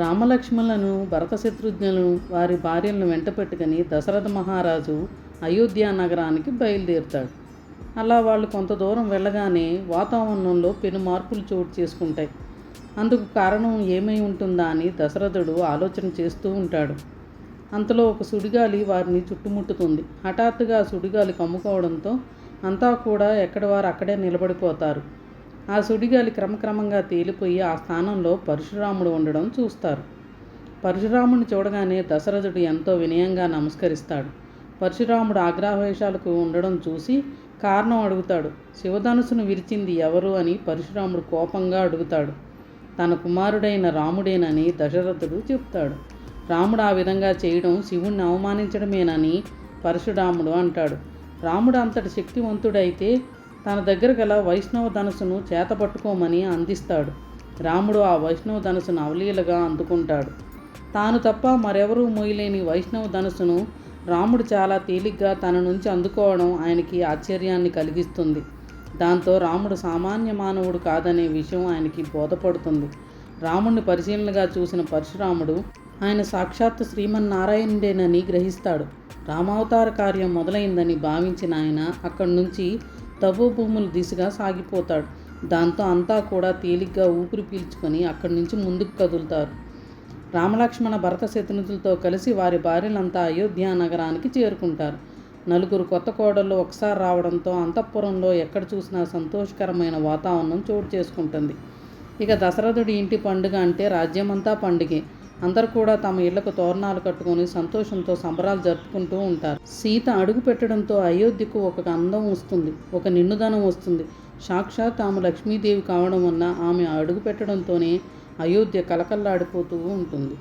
రామలక్ష్మణులను భరత శత్రుఘ్నులను వారి భార్యలను వెంట పెట్టుకుని దశరథ మహారాజు అయోధ్య నగరానికి బయలుదేరుతాడు. అలా వాళ్ళు కొంత దూరం వెళ్ళగానే వాతావరణంలో పెను మార్పులు చోటు చేసుకుంటాయి. అందుకు కారణం ఏమై ఉంటుందా అని దశరథుడు ఆలోచన చేస్తూ ఉంటాడు. అంతలో ఒక సుడిగాలి వారిని చుట్టుముట్టుతుంది. హఠాత్తుగా సుడిగాలి కమ్ముకోవడంతో అంతా కూడా ఎక్కడి వారు అక్కడే నిలబడిపోతారు. ఆ సుడిగాలి క్రమక్రమంగా తేలిపోయి ఆ స్థానంలో పరశురాముడు ఉండడం చూస్తారు. పరశురాముడిని చూడగానే దశరథుడు ఎంతో వినయంగా నమస్కరిస్తాడు. పరశురాముడు ఆగ్రహవేశాలకు ఉండడం చూసి కారణం అడుగుతాడు. శివధనుసును విరిచింది ఎవరు అని పరశురాముడు కోపంగా అడుగుతాడు. తన కుమారుడైన రాముడేనని దశరథుడు చెప్తాడు. రాముడు ఆ విధంగా చేయడం శివుణ్ణి అవమానించడమేనని పరశురాముడు అంటాడు. రాముడు అంతటి శక్తివంతుడైతే తన దగ్గర గల వైష్ణవ ధనుసును చేతపట్టుకోమని అందిస్తాడు. రాముడు ఆ వైష్ణవ ధనుసును అవలీలగా అందుకుంటాడు. తాను తప్ప మరెవరూ మోయలేని వైష్ణవ ధనుసును రాముడు చాలా తేలిగ్గా తన నుంచి అందుకోవడం ఆయనకి ఆశ్చర్యాన్ని కలిగిస్తుంది. దాంతో రాముడు సామాన్య మానవుడు కాదనే విషయం ఆయనకి బోధపడుతుంది. రాముడిని పరిశీలనగా చూసిన పరశురాముడు ఆయన సాక్షాత్తు శ్రీమన్నారాయణుడేనని గ్రహిస్తాడు. రామావతార కార్యం మొదలైందని భావించిన ఆయన అక్కడి నుంచి తపోభూముల దిశగా సాగిపోతాడు. దాంతో అంతా కూడా తేలిగ్గా ఊపిరి పీల్చుకొని అక్కడి నుంచి ముందుకు కదులుతారు. రామలక్ష్మణ భరత శత్రునులతో కలిసి వారి భార్యలంతా అయోధ్య నగరానికి చేరుకుంటారు. నలుగురు కొత్త కోడళ్ళు ఒకసారి రావడంతో అంతఃపురంలో ఎక్కడ చూసినా సంతోషకరమైన వాతావరణం చోటు చేసుకుంటుంది. ఇక దశరథుడి ఇంటి పండుగ అంటే రాజ్యమంతా పండుగే. అందరు కూడా తమ ఇళ్ళకు తోరణాలు కట్టుకొని సంతోషంతో సంబరాలు జరుపుకుంటూ ఉంటారు. సీత అడుగు పెట్టడంతో అయోధ్యకు ఒక అందం వస్తుంది ఒక నిన్నుదనం వస్తుంది. సాక్షాత్ ఆమె లక్ష్మీదేవి కావడం వల్ల ఆమె అడుగు పెట్టడంతోనే అయోధ్య కలకల్లాడిపోతూ ఉంటుంది.